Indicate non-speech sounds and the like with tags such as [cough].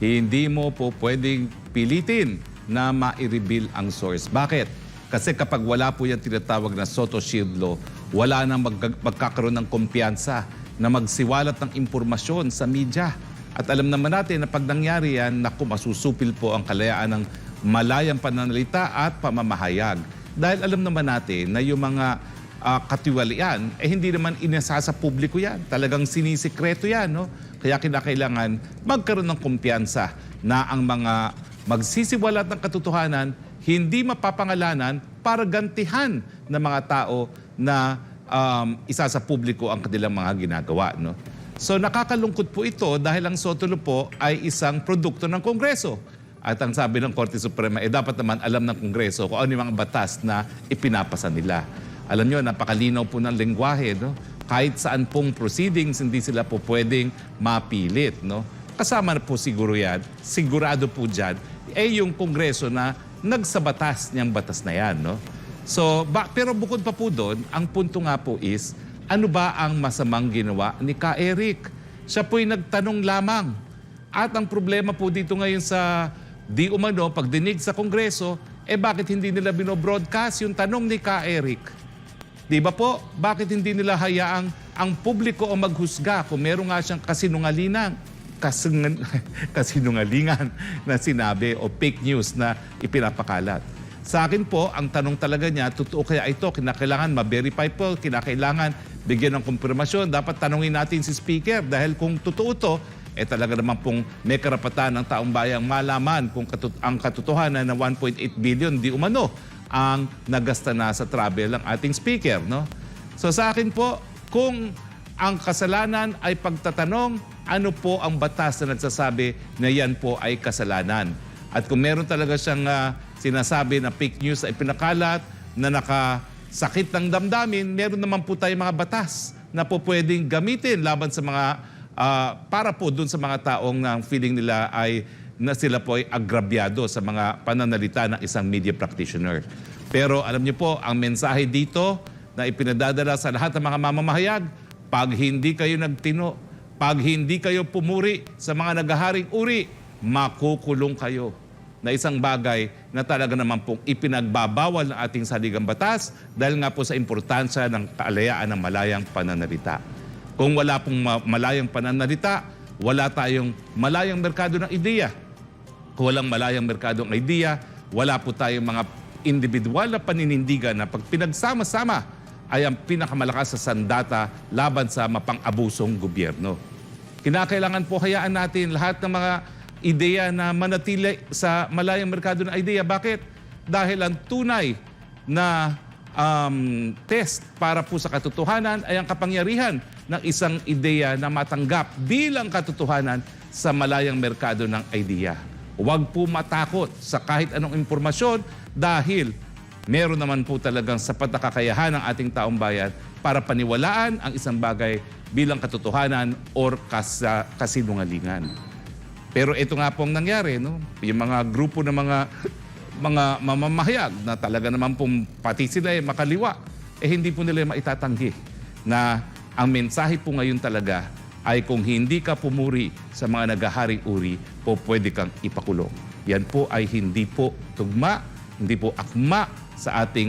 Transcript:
hindi mo po pwedeng pilitin na ma-reveal ang source. Bakit? Kasi kapag wala po yung tinatawag na Soto Shield Law, wala nang mag- magkakaroon ng kumpiyansa na magsiwalat ng impormasyon sa media. At alam naman natin na pag nangyari yan, naku, masusupil po ang kalayaan ng malayang pananalita at pamamahayag. Dahil alam naman natin na yung mga ah, katiwalian, eh hindi naman inasa sa publiko yan. Talagang sinisikreto yan, no? Kaya kinakailangan magkaroon ng kumpiyansa na ang mga magsisiwalat ng katotohanan hindi mapapangalanan para gantihan ng mga tao na um, isa sa publiko ang kanilang mga ginagawa. No? So nakakalungkot po ito dahil ang Sotolo po ay isang produkto ng Kongreso. At ang sabi ng Korte Suprema, eh dapat naman alam ng Kongreso kung ano yung mga batas na ipinapasa nila. Alam nyo, napakalinaw po ng lengguwahe. No? Kahit saan pong proceedings, hindi sila po pwedeng mapilit. No? Kasama na po siguro yan, sigurado po dyan, eh yung Kongreso na nagsabatas niyang batas na yan. No? So, ba, pero bukod pa po doon, ang punto nga po is, ano ba ang masamang ginawa ni Ka Eric? Siya po'y nagtanong lamang. At ang problema po dito ngayon sa di umano, pagdinig sa Kongreso, eh bakit hindi nila binobroadcast yung tanong ni Ka Eric? Di ba po? Bakit hindi nila hayaang ang publiko ang maghusga kung meron nga siyang kasinungalingan, kasinungal, [laughs] kasinungalingan na sinabi o fake news na ipinapakalat? Sa akin po, ang tanong talaga niya, totoo kaya ito, kinakailangan ma-verify po, kinakailangan bigyan ng kumpirmasyon. Dapat tanungin natin si Speaker dahil kung totoo ito, eh talaga naman pong may karapatan ng taong bayang malaman kung katut- ang katotohanan na 1.8 billion di umano ang nagasta na sa travel ng ating speaker. No? So sa akin po, kung ang kasalanan ay pagtatanong, ano po ang batas na nagsasabi na yan po ay kasalanan? At kung meron talaga siyang ah, sinasabi na fake news ay pinakalat, na nakasakit ng damdamin, meron naman po tayong mga batas na po pwedeng gamitin laban sa mga ah, para po dun sa mga taong na feeling nila ay na sila po ay agrabyado sa mga pananalita ng isang media practitioner. Pero alam niyo po, ang mensahe dito na ipinadadala sa lahat ng mga mamamahayag, pag hindi kayo nagtino, pag hindi kayo pumuri sa mga nagaharing uri, makukulong kayo na isang bagay na talaga naman pong ipinagbabawal ng ating saligang batas dahil nga po sa importansya ng kaalayaan ng malayang pananalita. Kung wala pong ma- malayang pananalita, wala tayong malayang merkado ng ideya. Walang malayang merkado ng ideya, wala po tayong mga individual na paninindigan na pag pinagsama-sama ay ang pinakamalakas sa sandata laban sa mapang-abusong gobyerno. Kinakailangan po hayaan natin lahat ng mga ideya na manatili sa malayang merkado ng ideya. Bakit? Dahil ang tunay na um, test para po sa katotohanan ay ang kapangyarihan ng isang ideya na matanggap bilang katotohanan sa malayang merkado ng ideya. Huwag po matakot sa kahit anong impormasyon dahil meron naman po talagang sapat na kakayahan ng ating taong bayan para paniwalaan ang isang bagay bilang katotohanan or kas, kasinungalingan. Pero ito nga pong nangyari, no? yung mga grupo ng mga [laughs] mga mamamahayag na talaga naman pong pati sila ay makaliwa, eh hindi po nila maitatanggi na ang mensahe po ngayon talaga ay kung hindi ka pumuri sa mga nagaharing uri, po pwede kang ipakulong. Yan po ay hindi po tugma, hindi po akma sa ating